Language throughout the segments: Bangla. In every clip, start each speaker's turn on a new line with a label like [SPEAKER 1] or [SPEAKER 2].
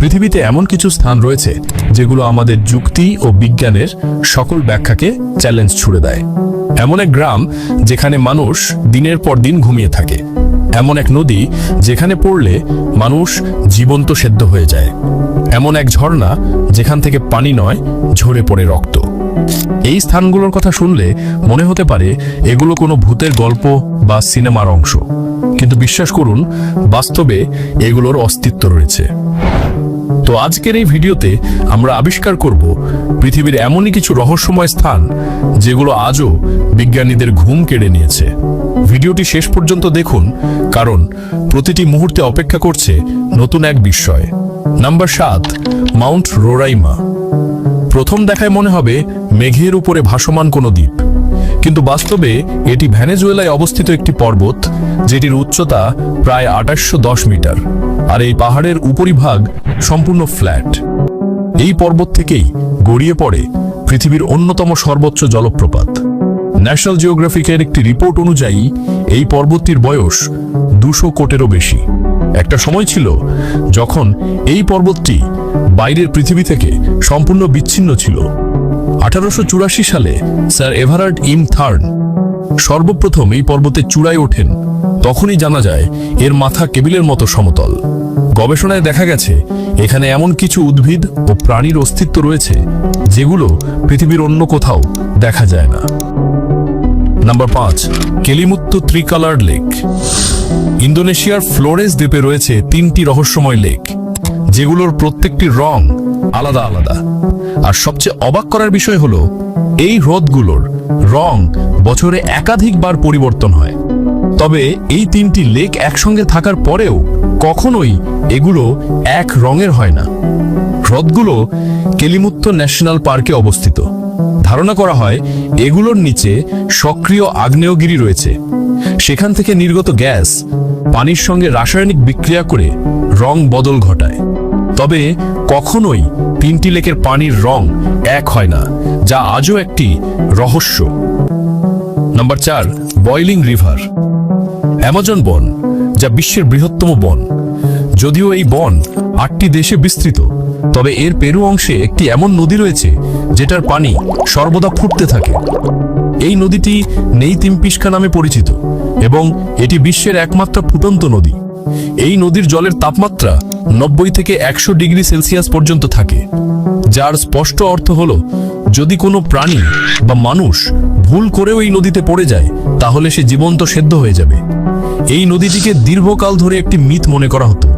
[SPEAKER 1] পৃথিবীতে এমন কিছু স্থান রয়েছে যেগুলো আমাদের যুক্তি ও বিজ্ঞানের সকল ব্যাখ্যাকে চ্যালেঞ্জ ছুড়ে দেয়। এমন এক গ্রাম যেখানে মানুষ দিনের পর দিন ঘুমিয়ে থাকে। এমন এক নদী যেখানে পড়লে মানুষ জীবন্ত সেদ্ধ হয়ে যায়। এমন এক ঝর্ণা যেখান থেকে পানি নয়, ঝরে পড়ে রক্ত। এই স্থানগুলোর কথা শুনলে মনে হতে পারে এগুলো কোনো ভূতের গল্প বা সিনেমার অংশ। কিন্তু বিশ্বাস করুন, বাস্তবে এগুলোর অস্তিত্ব রয়েছে। আজকের এই ভিডিওতে আমরা আবিষ্কার করব পৃথিবীর এমনই কিছু রহস্যময় স্থান যেগুলো আজও বিজ্ঞানীদের ঘুম কেড়ে নিয়েছে। ভিডিওটি শেষ পর্যন্ত দেখুন, কারণ প্রতিটি মুহূর্তে অপেক্ষা করছে নতুন এক বিস্ময়। নাম্বার সাত, মাউন্ট রোরাইমা। প্রথম দেখায় মনে হবে মেঘের উপরে ভাসমান কোনো দ্বীপ। কিন্তু বাস্তবে এটি ভ্যানেজুয়েলায় অবস্থিত একটি পর্বত, যেটির উচ্চতা প্রায় আঠাশশো মিটার, আর এই পাহাড়ের উপরিভাগ সম্পূর্ণ ফ্ল্যাট। এই পর্বত থেকেই গড়িয়ে পড়ে পৃথিবীর অন্যতম সর্বোচ্চ জলপ্রপাত। ন্যাশনাল জিওগ্রাফিকের একটি রিপোর্ট অনুযায়ী, এই পর্বতটির বয়স দুশো কোটেরও বেশি। একটা সময় ছিল যখন এই পর্বতটি বাইরের পৃথিবী থেকে সম্পূর্ণ বিচ্ছিন্ন ছিল। আঠারোশো চুরাশি সালে স্যার এভারার্ড ইম থার্ন সর্বপ্রথম এই পর্বতের চূড়ায় ওঠেন। তখনই জানা যায়, এর মাথা কেবিলের মতো সমতল। গবেষণায় দেখা গেছে, এখানে এমন কিছু উদ্ভিদ ও প্রাণীর অস্তিত্ব রয়েছে, যেগুলো পৃথিবীর অন্য কোথাও দেখা যায় না। নাম্বার পাঁচ, কেলিমুত্তু ত্রিকালার লেক। ইন্দোনেশিয়ার ফ্লোরেস দ্বীপে রয়েছে তিনটি রহস্যময় লেক, যেগুলোর প্রত্যেকটি রং আলাদা আলাদা। আর সবচেয়ে অবাক করার বিষয় হলো, এই হ্রদগুলোর রং বছরে একাধিকবার পরিবর্তন হয়। তবে এই তিনটি লেক একসঙ্গে থাকার পরেও কখনোই এগুলো এক রঙের হয় না। হ্রদগুলো কেলিমুত্ত ন্যাশনাল পার্কে অবস্থিত। ধারণা করা হয়, এগুলোর নিচে সক্রিয় আগ্নেয়গিরি রয়েছে। সেখান থেকে নির্গত গ্যাস পানির সঙ্গে রাসায়নিক বিক্রিয়া করে রং বদল ঘটায়। তবে কখনোই তিনটি লেকের পানির রং এক হয় না, যা আজও একটি রহস্য। নাম্বার চার, বয়লিং রিভার। অ্যামাজন বন, যা বিশ্বের বৃহত্তম বন। যদিও এই বন আটটি দেশে বিস্তৃত, তবে এর পেরু অংশে একটি এমন নদী রয়েছে, যেটার পানি সর্বদা ফুটতে থাকে। এই নদীটি নেই তিমপিস্কা নামে পরিচিত এবং এটি বিশ্বের একমাত্র ফুটন্ত নদী। এই নদীর জলের তাপমাত্রা নব্বই থেকে একশো ডিগ্রি সেলসিয়াস পর্যন্ত থাকে, যার স্পষ্ট অর্থ হল, যদি কোনো প্রাণী বা মানুষ ভুল করেও এই নদীতে পড়ে যায়, তাহলে সে জীবন্ত সেদ্ধ হয়ে যাবে। এই নদীটিকে দীর্ঘকাল ধরে একটি মিথ মনে করা হতো।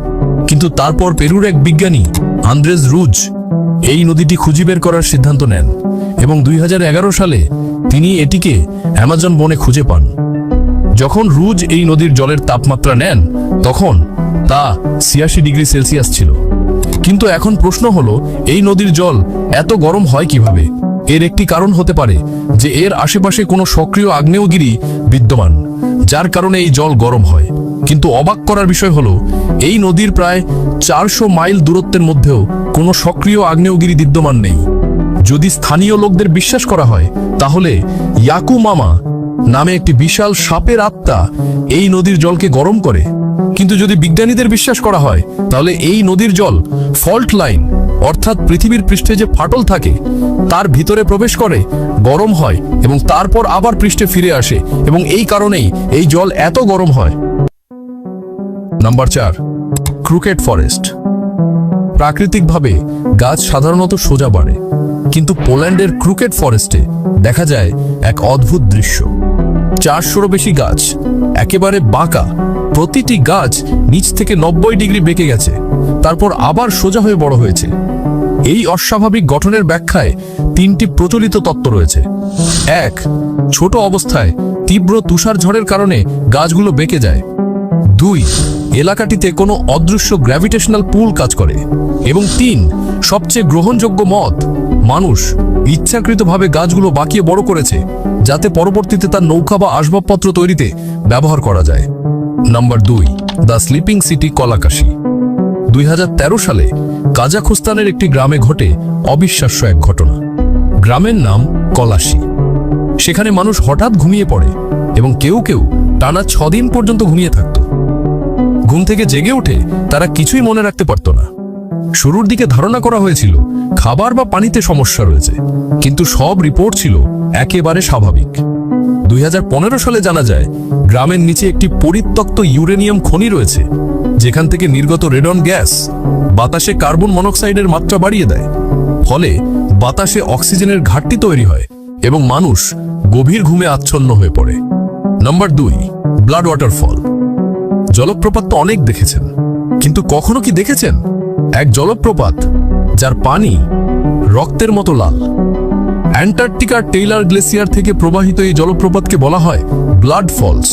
[SPEAKER 1] কিন্তু তারপর পেরুর এক বিজ্ঞানী আন্দ্রেজ রুজ, এই নদীটি খুঁজে বের করার সিদ্ধান্ত নেন। এবং দুই হাজার এগারো সালে তিনি এটিকে অ্যামাজন বনে খুঁজে পান। যখন রুজ এই নদীর জলের তাপমাত্রা নেন, তখন তা ছিয়াশি ডিগ্রি সেলসিয়াস ছিল। কিন্তু এখন প্রশ্ন হলো, এই নদীর জল এত গরম হয় কীভাবে? এর একটি কারণ হতে পারে যে এর আশেপাশে কোনো সক্রিয় আগ্নেয়গিরি বিদ্যমান, যার কারণে এই জল গরম হয়। কিন্তু অবাক করার বিষয় হলো, এই নদীর প্রায় চারশো মাইল দূরত্বের মধ্যেও কোনো সক্রিয় আগ্নেয়গিরি বিদ্যমান নেই। যদি স্থানীয় লোকদের বিশ্বাস করা হয়, তাহলে ইয়াকু মামা নামে একটি বিশাল সাপের আত্মা এই নদীর জলকে গরম করে। কিন্তু যদি বিজ্ঞানীদের বিশ্বাস করা হয়, তাহলে এই নদীর জল ফল্ট লাইন, অর্থাৎ পৃথিবীর পৃষ্ঠে যে ফাটল থাকে, তার ভিতরে প্রবেশ করে, গরম হয় এবং তারপর আবার পৃষ্ঠে ফিরে আসে এবং এই কারণেই এই জল এত গরম হয়। নাম্বার চার, ক্রুকেট ফরেস্ট। প্রাকৃতিকভাবে গাছ সাধারণত সোজা বাড়ে। কিন্তু পোল্যান্ডের ক্রুকেট ফরেস্টে দেখা যায় এক অদ্ভুত দৃশ্য। চারশোরও বেশি গাছ, একেবারে বাঁকা। প্রতিটি গাছ নিচ থেকে নব্বই ডিগ্রি বেঁকে গেছে, তারপর আবার সোজা হয়ে বড় হয়েছে। এই অস্বাভাবিক গঠনের ব্যাখ্যায় তিনটি প্রচলিত তত্ত্ব রয়েছে। এক, ছোট অবস্থায় তীব্র তুষার ঝড়ের কারণে গাছগুলো বেঁকে যায়। দুই, এলাকাটিতে কোনো অদৃশ্য গ্র্যাভিটেশনাল পুল কাজ করে। এবং তিন, সবচেয়ে গ্রহণযোগ্য মত মানুষ ইচ্ছাকৃতভাবে গাছগুলো বাঁকিয়ে বড় করেছে, যাতে পরবর্তীতে তার নৌকা বা আসবাবপত্র তৈরিতে ব্যবহার করা যায়। নাম্বার দুই, দ্য স্লিপিং সিটি কলাকাশি। দুই হাজার তেরো সালে কাজাখস্তানের একটি গ্রামে ঘটে অবিশ্বাস্য এক ঘটনা। গ্রামের নাম কলাশি। সেখানে মানুষ হঠাৎ ঘুমিয়ে পড়ে এবং কেউ কেউ টানা ছদিন পর্যন্ত ঘুমিয়ে থাকত। ঘুম থেকে জেগে উঠে তারা কিছুই মনে রাখতে পারত না। শুরুর দিকে ধারণা করা হয়েছিল, খাবার বা পানিতে সমস্যা রয়েছে, কিন্তু সব রিপোর্ট ছিল একেবারে স্বাভাবিক। দুই হাজার পনেরো সালে জানা যায়, গ্রামের নিচে একটি পরিত্যক্ত ইউরেনিয়াম খনি রয়েছে, যেখান থেকে নির্গত রেডন গ্যাস বাতাসে কার্বন মনোক্সাইডের মাত্রা বাড়িয়ে দেয়। ফলে বাতাসে অক্সিজেনের ঘাটতি তৈরি হয় এবং মানুষ গভীর ঘুমে আচ্ছন্ন হয়ে পড়ে। নম্বর দুই, ব্লাড ওয়াটারফল। জলপ্রপাত তো অনেক দেখেছেন, কিন্তু কখনো কি দেখেছেন? এক জলপ্রপাত, যার পানি রক্তের মতো লাল। অ্যান্টার্কটিকার টেইলার গ্লেসিয়ার থেকে প্রবাহিত এই জলপ্রপাতকে বলা হয় ব্লাড ফলস।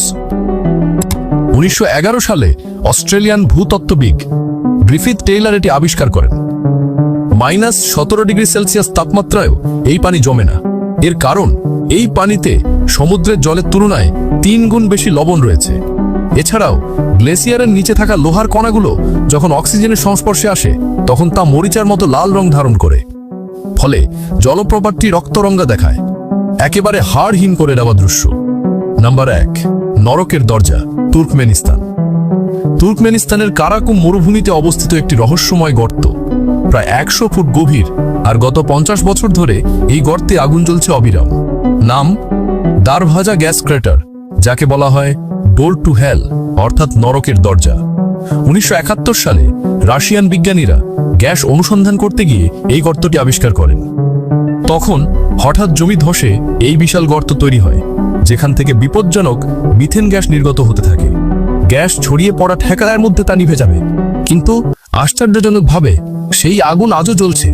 [SPEAKER 1] উনিশশো এগারো সালে অস্ট্রেলিয়ান ভূতত্ত্ববিদ গ্রিফিথ টেইলার এটি আবিষ্কার করেন। মাইনাস সতেরো ডিগ্রি সেলসিয়াস তাপমাত্রায়ও এই পানি জমে না। এর কারণ, এই পানিতে সমুদ্রের জলের তুলনায় তিন গুণ বেশি লবণ রয়েছে। এছাড়াও, গ্লেসিয়ারের নিচে থাকা লোহার কণাগুলো যখন অক্সিজেনের সংস্পর্শে আসে, তখন তা মরিচার মতো লাল রং ধারণ করে। ফলে জলপ্রপাতটি রক্তরঙ্গা দেখায়। একেবারে হাড়হীন করে দেওয়া দৃশ্য। নাম্বার এক, নরকের দরজা, তুর্কমেনিস্তান। তুর্কমেনিস্তানের কারাকুম মরুভূমিতে অবস্থিত একটি রহস্যময় গর্ত। প্রায় একশো ফুট গভীর আর গত পঞ্চাশ বছর ধরে এই গর্তে আগুন জ্বলছে অবিরাম। নাম দারভাজা গ্যাস ক্রেটার, যাকে বলা হয় ডোর টু হেল, অর্থাৎ নরকের দরজা। উনিশশো একাত্তর সালে রাশিয়ান বিজ্ঞানীরা গ্যাস অনুসন্ধান করতে গিয়ে এই গর্তটি আবিষ্কার করেন। তখন হঠাৎ জমি ধসে এই বিশাল গর্ত তৈরি হয়, যেখান থেকে বিপজ্জনক মিথেন গ্যাস নির্গত হতে থাকে। গ্যাস ছড়িয়ে পড়া ঠেকার মধ্যে তা নিভে যাবে। কিন্তু আশ্চর্যজনকভাবে সেই আগুন আজও জ্বলছে।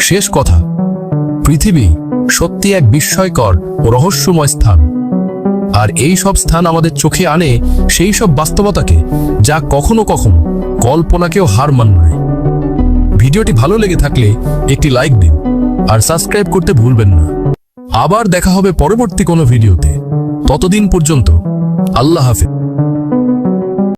[SPEAKER 1] শেষ কথা, পৃথিবী সত্যি এক বিস্ময়কর ও রহস্যময় স্থান। আর এই সব স্থান আমাদের চোখে আনে সেই সব বাস্তবতাকে যা কখনো কখনো কল্পনাকেও হার মানায়। ভিডিওটি ভালো লেগে থাকলে একটি লাইক দিন আর সাবস্ক্রাইব করতে ভুলবেন না। আবার দেখা হবে পরবর্তী কোনো ভিডিওতে। ততদিন পর্যন্ত আল্লাহ হাফেজ।